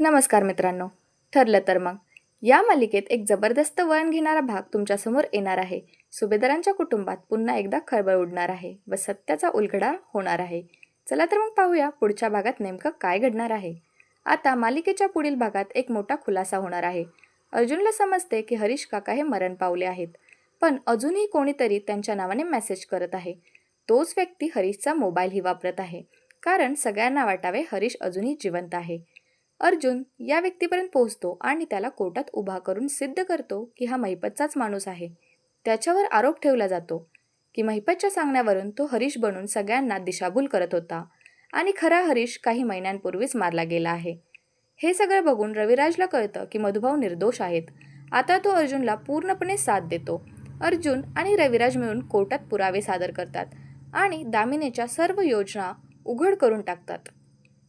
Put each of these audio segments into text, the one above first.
नमस्कार मित्रांनो ठरलं तर मग. या मालिकेत एक जबरदस्त वळण घेणारा भाग तुमच्यासमोर येणार आहे. सुभेदारांच्या कुटुंबात पुन्हा एकदा खळबळ उडणार आहे व सत्याचा उलगडा होणार आहे. चला तर मग पाहूया पुढच्या भागात नेमकं काय घडणार आहे. आता मालिकेच्या पुढील भागात एक मोठा खुलासा होणार आहे. अर्जुनला समजते की हरीश काका हे मरण पावले आहेत पण अजूनही कोणीतरी त्यांच्या नावाने मेसेज करत आहे. तोच व्यक्ती हरीशचा मोबाईलही वापरत आहे कारण सगळ्यांना वाटावे हरीश अजूनही जिवंत आहे. अर्जुन या व्यक्तीपर्यंत पोहोचतो आणि त्याला कोर्टात उभा करून सिद्ध करतो की हा महिपतचाच माणूस आहे. त्याच्यावर आरोप ठेवला जातो की महिपतच्या सांगण्यावरून तो हरीश बनून सगळ्यांना दिशाभूल करत होता आणि खरा हरीश काही महिन्यांपूर्वीच मारला गेला आहे. हे सगळं बघून रविराजला कळतं की मधुभाऊ निर्दोष आहेत. आता तो अर्जुनला पूर्णपणे साथ देतो. अर्जुन आणि रविराज मिळून कोर्टात पुरावे सादर करतात आणि दामिनीच्या सर्व योजना उघड करून टाकतात.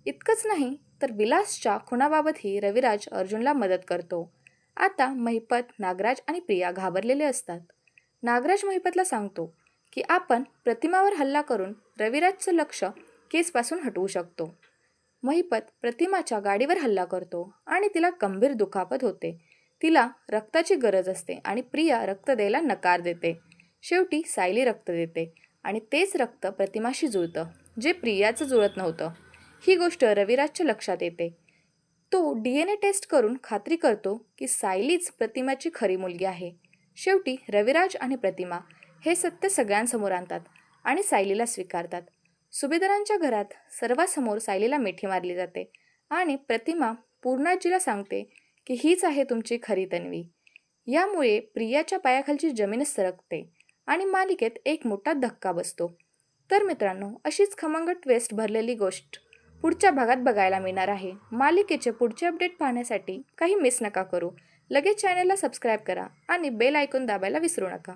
इतकंच नाही तर विलासच्या खुणाबाबतही रविराज अर्जुनला मदत करतो. आता महिपत नागराज आणि प्रिया घाबरलेले असतात. नागराज महिपतला सांगतो की आपण प्रतिमावर हल्ला करून रविराजचं लक्ष केसपासून हटवू शकतो. महिपत प्रतिमाच्या गाडीवर हल्ला करतो आणि तिला गंभीर दुखापत होते. तिला रक्ताची गरज असते आणि प्रिया रक्त द्यायला नकार देते. शेवटी सायली रक्त देते आणि तेच रक्त प्रतिमाशी जुळतं जे प्रियाचं जुळत नव्हतं. ही गोष्ट रविराजच्या लक्षात येते. तो डी एन ए टेस्ट करून खात्री करतो की सायलीच प्रतिमाची खरी मुलगी आहे. शेवटी रविराज आणि प्रतिमा हे सत्य सगळ्यांसमोर आणतात आणि सायलीला स्वीकारतात. सुभेदारांच्या घरात सर्वांसमोर सायलीला मिठी मारली जाते आणि प्रतिमा पूर्णाजीला सांगते की हीच आहे तुमची खरी तन्वी. यामुळे प्रियाच्या पायाखालची जमीनच सरकते आणि मालिकेत एक मोठा धक्का बसतो. तर मित्रांनो अशीच खमंग ट्वेस्ट भरलेली गोष्ट पुढच्या भागात बघायला मिळणार आहे. मालिकेचे पुढचे अपडेट पाहण्यासाठी काही मिस नका करू. लगेच चॅनलला सबस्क्राईब करा आणि बेल ऐकून दाबायला विसरू नका.